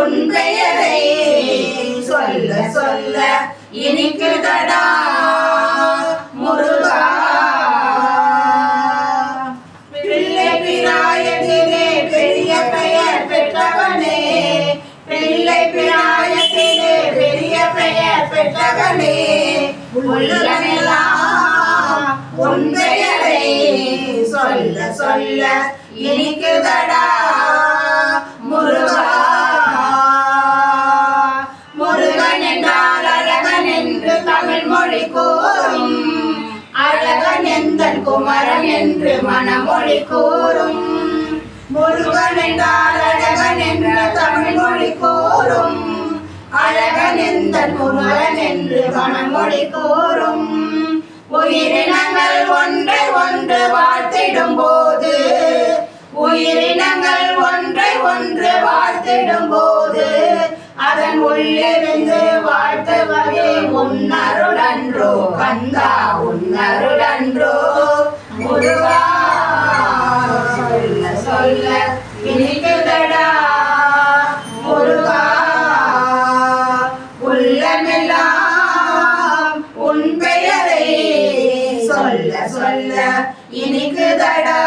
உன் பெயரை சொல்ல சொல்ல இனிக்குதடா முருகா. பிள்ளை பிராயத்திலே பெரிய பெயர் பெற்றவனே பிள்ளை பிராயத்திலே பெரிய பெயர் பெற்றவனே. உள்ளமெல்லாம் உன் பெயரை சொல்ல சொல்ல இனிக்குதடா மனமொழி மொழி கூறும். அழகன் எந்தன் குமரன் என்று மனமொழி கூறும். முருகன் என்றால் அழகன் என்ற தமிழ் மொழி கூறும். அழகன் எந்தன் முருகன் என்று மனமொழி கூறும். உயிரினங்கள் ஒன்றை ஒன்று வாழ்த்திடும் போது உயிரினங்கள் ஒன்றை ஒன்று வாழ்த்திடும் போது அதன் உள்ளிருந்து வாழ்த்துவதே உன்னருளன்றோ கந்தா உன்னருளன்றோ முருகா சொல்ல சொல்ல இனிக்குதடா முருகா உள்ளமெல்லாம் உன் பெயரை சொல்ல சொல்ல இனிக்குதடா